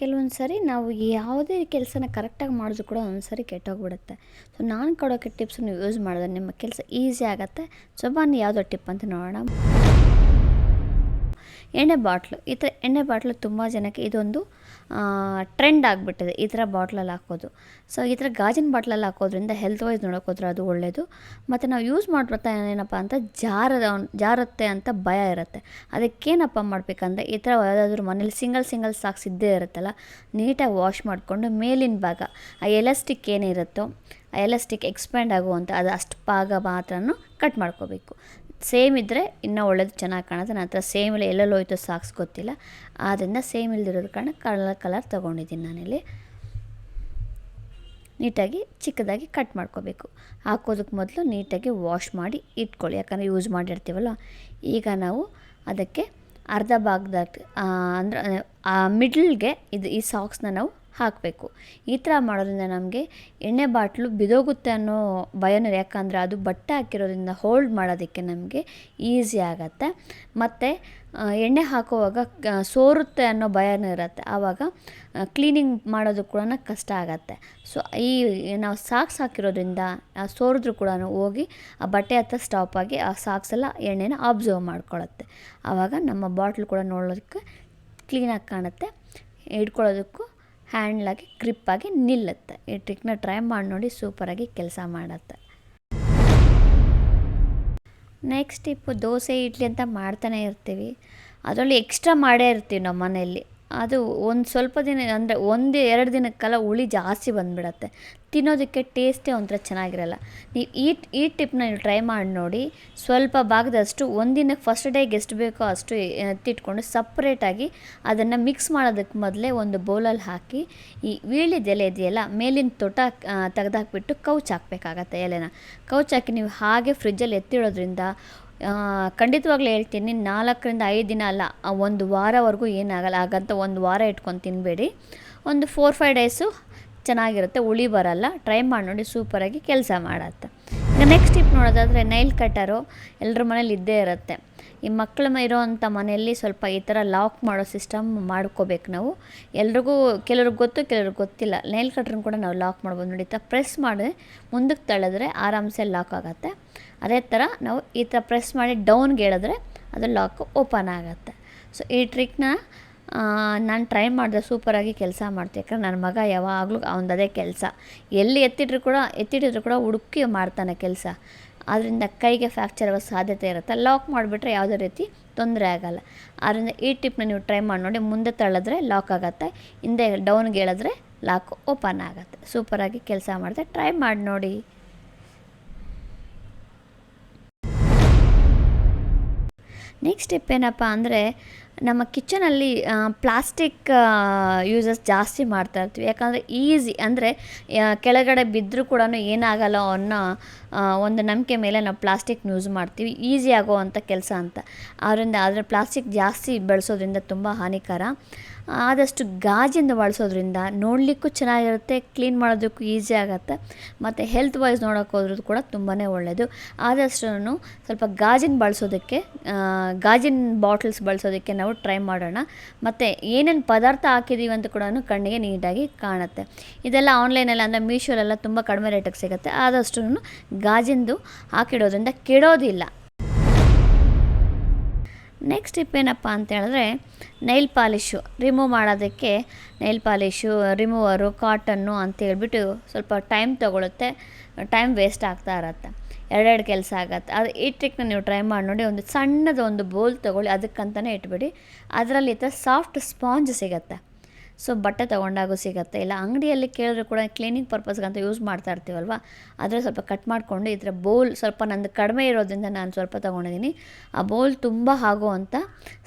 ಕೆಲವೊಂದು ಸರಿ ನಾವು ಯಾವುದೇ ಕೆಲಸನ ಕರೆಕ್ಟಾಗಿ ಮಾಡಿದ್ರು ಕೂಡ ಒಂದೊಂದು ಸರಿ ಕೆಟ್ಟೋಗ್ಬಿಡುತ್ತೆ. ಸೊ ನಾನು ಕೊಡೋಕ್ಕೆ ಟಿಪ್ಸ್ ನೀವು ಯೂಸ್ ಮಾಡಿದ್ರೆ ನಿಮ್ಮ ಕೆಲಸ ಈಸಿ ಆಗುತ್ತೆ. ಸೊ ಬನ್ನಿ ಯಾವುದೋ ಟಿಪ್ ಅಂತ ನೋಡೋಣ. ಎಣ್ಣೆ ಬಾಟ್ಲು, ಈ ಥರ ಎಣ್ಣೆ ಬಾಟ್ಲು ತುಂಬ ಜನಕ್ಕೆ ಇದೊಂದು ಟ್ರೆಂಡ್ ಆಗಿಬಿಟ್ಟಿದೆ ಈ ಥರ ಬಾಟ್ಲಲ್ಲಿ ಹಾಕೋದು. ಸೊ ಈ ಥರ ಗಾಜಿನ ಬಾಟ್ಲಲ್ಲಿ ಹಾಕೋದ್ರಿಂದ ಹೆಲ್ತ್ ವೈಸ್ ನೋಡೋಕೆ ಹೋದ್ರೆ ಅದು ಒಳ್ಳೆಯದು ಮತ್ತು ನಾವು ಯೂಸ್ ಮಾಡ್ಬಿಡ್ತಾ ಏನಪ್ಪ ಅಂತ ಜಾರದ, ಜಾರತ್ತೆ ಅಂತ ಭಯ ಇರುತ್ತೆ. ಅದಕ್ಕೇನಪ್ಪ ಮಾಡಬೇಕಂದ್ರೆ ಈ ಥರ ಯಾವುದಾದ್ರೂ ಮನೇಲಿ ಸಿಂಗಲ್ ಸಿಂಗಲ್ ಸಾಕ್ಸ್ ಇದ್ದೇ ಇರುತ್ತಲ್ಲ, ನೀಟಾಗಿ ವಾಶ್ ಮಾಡಿಕೊಂಡು ಮೇಲಿನ ಭಾಗ, ಆ ಎಲಾಸ್ಟಿಕ್ ಏನಿರುತ್ತೋ, ಆ ಎಲಾಸ್ಟಿಕ್ ಎಕ್ಸ್ಪ್ಯಾಂಡ್ ಆಗುವಂಥ ಅದು ಅಷ್ಟು ಭಾಗ ಮಾತ್ರನೂ ಕಟ್ ಮಾಡ್ಕೋಬೇಕು. ಸೇಮ್ ಇದ್ದರೆ ಇನ್ನೂ ಒಳ್ಳೇದು ಚೆನ್ನಾಗಿ ಕಾಣುತ್ತೆ. ನನ್ನ ಹತ್ರ ಸೇಮ್ ಇಲ್ಲ ಎಲ್ಲೆಲ್ಲೋ ಹೋಯ್ತು ಸಾಕ್ಸ್ ಗೊತ್ತಿಲ್ಲ. ಆದ್ದರಿಂದ ಸೇಮ್ ಇಲ್ದಿರೋದು ಕಾರಣ ಕಲರ್ ಕಲರ್ ತೊಗೊಂಡಿದ್ದೀನಿ ನಾನಿಲ್ಲಿ. ನೀಟಾಗಿ ಚಿಕ್ಕದಾಗಿ ಕಟ್ ಮಾಡ್ಕೋಬೇಕು. ಹಾಕೋದಕ್ಕೆ ಮೊದಲು ನೀಟಾಗಿ ವಾಶ್ ಮಾಡಿ ಇಟ್ಕೊಳ್ಳಿ. ಯಾಕಂದರೆ ಯೂಸ್ ಮಾಡಿರ್ತೀವಲ್ಲ. ಈಗ ನಾವು ಅದಕ್ಕೆ ಅರ್ಧ ಭಾಗದ ಅಂದರೆ ಮಿಡ್ಲ್ಗೆ ಇದು ಈ ಸಾಕ್ಸ್ನ ನಾವು ಹಾಕಬೇಕು. ಈ ಥರ ಮಾಡೋದ್ರಿಂದ ನಮಗೆ ಎಣ್ಣೆ ಬಾಟ್ಲು ಬಿದೋಗುತ್ತೆ ಅನ್ನೋ ಭಯನೂ ಯಾಕಂದರೆ ಅದು ಬಟ್ಟೆ ಹಾಕಿರೋದ್ರಿಂದ ಹೋಲ್ಡ್ ಮಾಡೋದಕ್ಕೆ ನಮಗೆ ಈಸಿ ಆಗುತ್ತೆ. ಮತ್ತು ಎಣ್ಣೆ ಹಾಕುವಾಗ ಸೋರುತ್ತೆ ಅನ್ನೋ ಭಯನೂ ಇರುತ್ತೆ. ಆವಾಗ ಕ್ಲೀನಿಂಗ್ ಮಾಡೋದು ಕೂಡ ಕಷ್ಟ ಆಗುತ್ತೆ. ಸೊ ಈ, ನಾವು ಸಾಕ್ಸ್ ಹಾಕಿರೋದ್ರಿಂದ ಸೋರಿದ್ರು ಕೂಡ ಹೋಗಿ, ಆ ಬಟ್ಟೆ ಹತ್ರ ಸ್ಟಾಪ್ ಆಗಿ, ಆ ಸಾಕ್ಸ್ ಎಲ್ಲ ಎಣ್ಣೆನ ಅಬ್ಸರ್ವ್ ಮಾಡ್ಕೊಳ್ಳುತ್ತೆ ಆವಾಗ ನಮ್ಮ ಬಾಟ್ಲು ಕೂಡ ನೋಡೋದಕ್ಕೆ ಕ್ಲೀನಾಗಿ ಕಾಣುತ್ತೆ. ಹಿಡ್ಕೊಳ್ಳೋದಕ್ಕೂ ಹ್ಯಾಂಡ್ಲಾಗಿ ಗ್ರಿಪ್ಪಾಗಿ ನಿಲ್ಲುತ್ತೆ. ಈ ಟ್ರಿಕ್ನ ಟ್ರೈ ಮಾಡಿ ನೋಡಿ, ಸೂಪರಾಗಿ ಕೆಲಸ ಮಾಡುತ್ತೆ. ನೆಕ್ಸ್ಟ್ ಟಿಪ್ಪು ದೋಸೆ, ಇಡ್ಲಿ ಅಂತ ಮಾಡ್ತಾನೆ ಇರ್ತೀವಿ. ಅದರಲ್ಲಿ ಎಕ್ಸ್ಟ್ರಾ ಮಾಡೇ ಇರ್ತೀವಿ ನಮ್ಮ ಮನೆಯಲ್ಲಿ ಅದು ಒಂದು ಸ್ವಲ್ಪ ದಿನ, ಅಂದರೆ ಒಂದು ಎರಡು ದಿನಕ್ಕೆಲ್ಲ ಹುಳಿ ಜಾಸ್ತಿ ಬಂದುಬಿಡತ್ತೆ. ತಿನ್ನೋದಕ್ಕೆ ಟೇಸ್ಟೇ ಒಂಥರ ಚೆನ್ನಾಗಿರಲ್ಲ. ನೀವು ಈ ಈ ಟಿಪ್ನ ನೀವು ಟ್ರೈ ಮಾಡಿ ನೋಡಿ, ಸ್ವಲ್ಪ ಭಾಗದಷ್ಟು ಒಂದಿನಕ್ಕೆ ಫಸ್ಟ್ ಡೇಗೆ ಎಷ್ಟು ಬೇಕೋ ಅಷ್ಟು ಎತ್ತಿಟ್ಕೊಂಡು ಸಪ್ರೇಟಾಗಿ ಅದನ್ನು ಮಿಕ್ಸ್ ಮಾಡೋದಕ್ಕೆ ಮೊದಲೇ ಒಂದು ಬೌಲಲ್ಲಿ ಹಾಕಿ, ಈ ವೀಳಿದ ಎಲೆ ಇದೆಯಲ್ಲ, ಮೇಲಿನ ತೊಟ ತೆಗೆದಾಕ್ಬಿಟ್ಟು ಕೌಚ್ ಹಾಕಬೇಕಾಗತ್ತೆ ಎಲೆನ. ಕೌಚ್ ಹಾಕಿ ನೀವು ಹಾಗೆ ಫ್ರಿಜ್ಜಲ್ಲಿ ಎತ್ತಿಡೋದ್ರಿಂದ ಖಂಡಿತವಾಗ್ಲೂ ಹೇಳ್ತೀನಿ, ನಾಲ್ಕರಿಂದ ಐದು ದಿನ ಅಲ್ಲ ಒಂದು ವಾರವರೆಗೂ ಏನಾಗಲ್ಲ, ಹಾಗಂತ ಒಂದು ವಾರ ಇಟ್ಕೊಂಡು ತಿನ್ನಬೇಡಿ ಒಂದು ಫೋರ್ ಫೈವ್ ಡೇಸು ಚೆನ್ನಾಗಿರುತ್ತೆ ಉಳಿ ಬರಲ್ಲ ಟ್ರೈ ಮಾಡಿ ನೋಡಿ ಸೂಪರಾಗಿ ಕೆಲಸ ಮಾಡತ್ತೆ. ಈಗ ನೆಕ್ಸ್ಟ್ ಟಿಪ್ ನೋಡೋದಾದರೆ ನೈಲ್ ಕಟ್ಟರು ಎಲ್ಲರ ಮನೇಲಿ ಇದ್ದೇ ಇರುತ್ತೆ. ಈ ಮಕ್ಕಳ ಇರೋವಂಥ ಮನೆಯಲ್ಲಿ ಸ್ವಲ್ಪ ಈ ಥರ ಲಾಕ್ ಮಾಡೋ ಸಿಸ್ಟಮ್ ಮಾಡ್ಕೋಬೇಕು ನಾವು. ಎಲ್ರಿಗೂ, ಕೆಲವ್ರಿಗೆ ಗೊತ್ತು, ಕೆಲವ್ರಿಗೆ ಗೊತ್ತಿಲ್ಲ. ನೈಲ್ ಕಟ್ರನ್ನ ಕೂಡ ನಾವು ಲಾಕ್ ಮಾಡ್ಬೋದು. ನೋಡಿ ಪ್ರೆಸ್ ಮಾಡಿ ಮುಂದಕ್ಕೆ ತಳೆದ್ರೆ ಆರಾಮ್ಸೆ ಲಾಕ್ ಆಗುತ್ತೆ. ಅದೇ ಥರ ನಾವು ಈ ಥರ ಪ್ರೆಸ್ ಮಾಡಿ ಡೌನ್ಗೆ ಹೇಳಿದ್ರೆ ಅದು ಲಾಕ್ ಓಪನ್ ಆಗುತ್ತೆ. ಸೊ ಈ ಟ್ರಿಕ್ನ ನಾನು ಟ್ರೈ ಮಾಡಿದೆ, ಸೂಪರಾಗಿ ಕೆಲಸ ಮಾಡ್ತೆ. ಯಾಕಂದ್ರೆ ನನ್ನ ಮಗ ಯಾವಾಗಲೂ ಅವ್ನದ್ದು ಅದೇ ಕೆಲಸ. ಎಲ್ಲಿ ಎತ್ತಿಟ್ರು ಕೂಡ, ಎತ್ತಿಟ್ಟಿದ್ರು ಕೂಡ ಹುಡುಕಿ ಮಾಡ್ತಾನೆ ಕೆಲಸ. ಆದ್ದರಿಂದ ಕೈಗೆ ಫ್ಯಾಕ್ಚರ್ ಆಗೋ ಸಾಧ್ಯತೆ ಇರುತ್ತೆ. ಲಾಕ್ ಮಾಡಿಬಿಟ್ರೆ ಯಾವುದೇ ರೀತಿ ತೊಂದರೆ ಆಗೋಲ್ಲ. ಆದ್ದರಿಂದ ಈ ಟಿಪ್ನ ನೀವು ಟ್ರೈ ಮಾಡಿ ನೋಡಿ. ಮುಂದೆ ತಳ್ಳಿದ್ರೆ ಲಾಕ್ ಆಗುತ್ತೆ. ಹಿಂದೆ ಡೌನ್ಗೆ ಹೇಳಿದ್ರೆ ಲಾಕ್ ಓಪನ್ ಆಗುತ್ತೆ. ಸೂಪರಾಗಿ ಕೆಲಸ ಮಾಡಿದೆ ಟ್ರೈ ಮಾಡಿ ನೋಡಿ. ನೆಕ್ಸ್ಟ್ ಸ್ಟೆಪ್ ಏನಪ್ಪ ಅಂದರೆ ನಮ್ಮ ಕಿಚನಲ್ಲಿ ಪ್ಲಾಸ್ಟಿಕ್ ಯೂಸಸ್ ಜಾಸ್ತಿ ಮಾಡ್ತಾ ಇರ್ತೀವಿ. ಯಾಕಂದರೆ ಈಸಿ ಅಂದರೆ ಕೆಳಗಡೆ ಬಿದ್ದರೂ ಕೂಡ ಏನಾಗಲ್ಲ ಅನ್ನೋ ಒಂದು ನಂಬಿಕೆ ಮೇಲೆ ನಾವು ಪ್ಲಾಸ್ಟಿಕ್ನ ಯೂಸ್ ಮಾಡ್ತೀವಿ. ಈಸಿ ಆಗೋವಂಥ ಕೆಲಸ ಅಂತ. ಆದ್ದರಿಂದ ಆದರೆ ಪ್ಲಾಸ್ಟಿಕ್ ಜಾಸ್ತಿ ಬಳಸೋದ್ರಿಂದ ತುಂಬ ಹಾನಿಕರ. ಆದಷ್ಟು ಗಾಜಿಂದ ಬಳಸೋದ್ರಿಂದ ನೋಡಲಿಕ್ಕೂ ಚೆನ್ನಾಗಿರುತ್ತೆ, ಕ್ಲೀನ್ ಮಾಡೋದಕ್ಕೂ ಈಸಿ ಆಗುತ್ತೆ, ಮತ್ತು ಹೆಲ್ತ್ ವೈಸ್ ನೋಡೋಕೆ ಹೋದ್ರೂ ಕೂಡ ತುಂಬಾ ಒಳ್ಳೆಯದು ಆದಷ್ಟು ಸ್ವಲ್ಪ ಗಾಜಿನ ಬಳಸೋದಕ್ಕೆ ಗಾಜಿನ ಬಾಟಲ್ಸ್ ಬಳಸೋದಕ್ಕೆ ನಾವು ಟ್ರೈ ಮಾಡೋಣ. ಮತ್ತು ಏನೇನು ಪದಾರ್ಥ ಹಾಕಿದ್ದೀವಿ ಅಂತ ಕೂಡ ಕಣ್ಣಿಗೆ ನೀಟಾಗಿ ಕಾಣುತ್ತೆ. ಇದೆಲ್ಲ ಆನ್ಲೈನಲ್ಲಿ ಅಂದರೆ ಮೀಶೋಲೆಲ್ಲ ತುಂಬ ಕಡಿಮೆ ರೇಟಿಗೆ ಸಿಗುತ್ತೆ. ಆದಷ್ಟು ಗಾಜಿಂದು ಹಾಕಿಡೋದ್ರಿಂದ ಕೆಡೋದಿಲ್ಲ. ನೆಕ್ಸ್ಟ್ ಟಿಪ್ ಏನಪ್ಪ ಅಂತ ಹೇಳಿದ್ರೆ ನೈಲ್ ಪಾಲಿಶು ರಿಮೂವ್ ಮಾಡೋದಕ್ಕೆ ನೈಲ್ ಪಾಲಿಶು ರಿಮೂವರು ಕಾಟನ್ನು ಅಂತ ಹೇಳ್ಬಿಟ್ಟು ಸ್ವಲ್ಪ ಟೈಮ್ ತೊಗೊಳುತ್ತೆ. ಟೈಮ್ ವೇಸ್ಟ್ ಆಗ್ತಾ ಇರತ್ತೆ. ಎರಡೆರಡು ಕೆಲಸ ಆಗತ್ತೆ. ಅದು ಈ ಟ್ರಿಕ್ನ ನೀವು ಟ್ರೈ ಮಾಡಿ ನೋಡಿ, ಒಂದು ಸಣ್ಣದ ಒಂದು ಬೋಲ್ ತೊಗೊಳ್ಳಿ ಅದಕ್ಕಂತಲೇ ಇಟ್ಬಿಡಿ. ಅದರಲ್ಲಿ ಥರ ಸಾಫ್ಟ್ ಸ್ಪಾಂಜ್ ಸಿಗುತ್ತೆ. ಸೊ ಬಟ್ಟೆ ತೊಗೊಂಡಾಗೂ ಸಿಗುತ್ತೆ. ಇಲ್ಲ, ಅಂಗಡಿಯಲ್ಲಿ ಕೇಳಿದ್ರು ಕೂಡ ಕ್ಲೀನಿಂಗ್ ಪರ್ಪಸ್ಗಂತ ಯೂಸ್ ಮಾಡ್ತಾ ಇರ್ತೀವಲ್ವ? ಆದರೆ ಸ್ವಲ್ಪ ಕಟ್ ಮಾಡಿಕೊಂಡು, ಇದರ ಬೋಲ್ ಸ್ವಲ್ಪ ನಂದು ಕಡಿಮೆ ಇರೋದ್ರಿಂದ ನಾನು ಸ್ವಲ್ಪ ತೊಗೊಂಡಿದ್ದೀನಿ. ಆ ಬೋಲ್ ತುಂಬ ಆಗುವಂಥ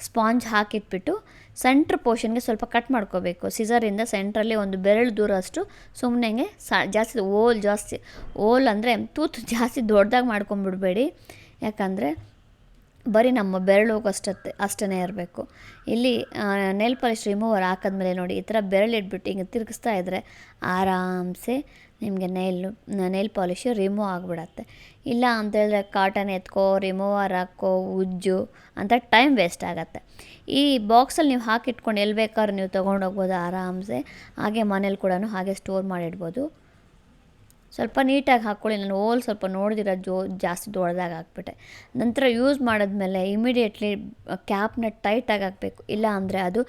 ಸ್ಪಾಂಜ್ ಹಾಕಿಟ್ಬಿಟ್ಟು ಸೆಂಟ್ರ್ ಪೋರ್ಷನ್ಗೆ ಸ್ವಲ್ಪ ಕಟ್ ಮಾಡ್ಕೋಬೇಕು. ಸಿಸರಿಂದ ಸೆಂಟ್ರಲ್ಲಿ ಒಂದು ಬೆರಳು ದೂರ ಅಷ್ಟು ಸುಮ್ಮನೆ ಸಾ, ಜಾಸ್ತಿ ಓಲ್ ಜಾಸ್ತಿ ಓಲ್ ಅಂದರೆ ತೂತು ಜಾಸ್ತಿ ದೊಡ್ಡದಾಗಿ ಮಾಡ್ಕೊಂಬಿಡ್ಬೇಡಿ. ಯಾಕಂದರೆ ಬರೀ ನಮ್ಮ ಬೆರಳು ಅಷ್ಟತ್ತೆ ಅಷ್ಟೇ ಇರಬೇಕು. ಇಲ್ಲಿ ನೆಲ್ ಪಾಲಿಶ್ ರಿಮೂವರ್ ಹಾಕಿದ್ಮೇಲೆ ನೋಡಿ, ಈ ಥರ ಬೆರಳು ಇಟ್ಬಿಟ್ಟು ಹಿಂಗೆ ತಿರುಗಿಸ್ತಾ ಇದ್ದರೆ ಆರಾಮ್ಸೆ ನಿಮಗೆ ನೈಲು, ನೈಲ್ ಪಾಲಿಶು ರಿಮೂವ್ ಆಗಿಬಿಡತ್ತೆ. ಇಲ್ಲ ಅಂತೇಳಿದ್ರೆ ಕಾಟನ್ ಎತ್ಕೋ, ರಿಮೂವರ್ ಹಾಕೋ, ಉಜ್ಜು ಅಂತ ಟೈಮ್ ವೇಸ್ಟ್ ಆಗುತ್ತೆ. ಈ ಬಾಕ್ಸಲ್ಲಿ ನೀವು ಹಾಕಿಟ್ಕೊಂಡು ಎಲ್ಲಿ ಬೇಕಾದ್ರೂ ನೀವು ತೊಗೊಂಡೋಗ್ಬೋದು ಆರಾಮ್ಸೆ. ಹಾಗೆ ಮನೇಲಿ ಕೂಡ ಹಾಗೆ ಸ್ಟೋರ್ ಮಾಡಿಡ್ಬೋದು. ಸ್ವಲ್ಪ ನೀಟಾಗಿ ಹಾಕ್ಕೊಳ್ಳಿ. ನಾನು ಓಲ್ ಸ್ವಲ್ಪ ನೋಡಿದಿರ ಜೋ ಜಾಸ್ತಿ ದೊಡ್ಡದಾಗಿ ಹಾಕ್ಬಿಟ್ಟೆ. ನಂತರ ಯೂಸ್ ಮಾಡಿದ್ಮೇಲೆ ಇಮಿಡಿಯೇಟ್ಲಿ ಕ್ಯಾಪ್ನ ಟೈಟಾಗಿ ಹಾಕಬೇಕು. ಇಲ್ಲ ಅಂದರೆ ಅದು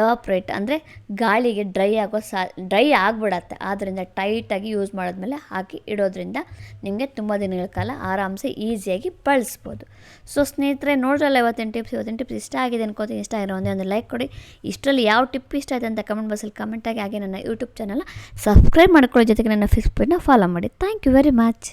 ಎವಾಪ್ರೇಟ್ ಅಂದರೆ ಗಾಳಿಗೆ ಡ್ರೈ ಆಗೋ ಸಾ ಡ್ರೈ ಆಗಿಬಿಡತ್ತೆ. ಆದ್ದರಿಂದ ಟೈಟಾಗಿ ಯೂಸ್ ಮಾಡಿದ್ಮೇಲೆ ಹಾಕಿ ಇಡೋದ್ರಿಂದ ನಿಮಗೆ ತುಂಬ ದಿನಗಳ ಕಾಲ ಆರಾಮ್ಸೆ ಈಸಿಯಾಗಿ ಬಳಸ್ಬೋದು. ಸೊ ಸ್ನೇಹಿತರೆ, ನೋಡ್ರಲ್ಲ ಇವತ್ತಿನ ಟಿಪ್ಸ್. ಇವತ್ತಿನ ಟಿಪ್ಸ್ ಇಷ್ಟ ಆಗಿದೆ ಅನ್ಕೋತೀನಿ. ಇಷ್ಟ ಆಗಿರೋ ಒಂದೇ ಒಂದು ಲೈಕ್ ಕೊಡಿ. ಇಷ್ಟರಲ್ಲಿ ಯಾವ ಟಿಪ್ ಇಷ್ಟ ಆಯಿತು ಅಂತ ಕಮೆಂಟ್ ಬಾಕ್ಸಲ್ಲಿ ಕಮೆಂಟಾಗಿ. ಹಾಗೆ ನನ್ನ ಯೂಟ್ಯೂಬ್ ಚಾನಲ್ ಸಬ್ಸ್ಕ್ರೈಬ್ ಮಾಡ್ಕೊಳ್ಳೋ. ಜೊತೆಗೆ ನನ್ನ ಫೇಸ್ಬುಕ್ನ ಫಾಲೋ ಮಾಡಿ ಥ್ಯಾಂಕ್ ಯು ವೆರಿ ಮಚ್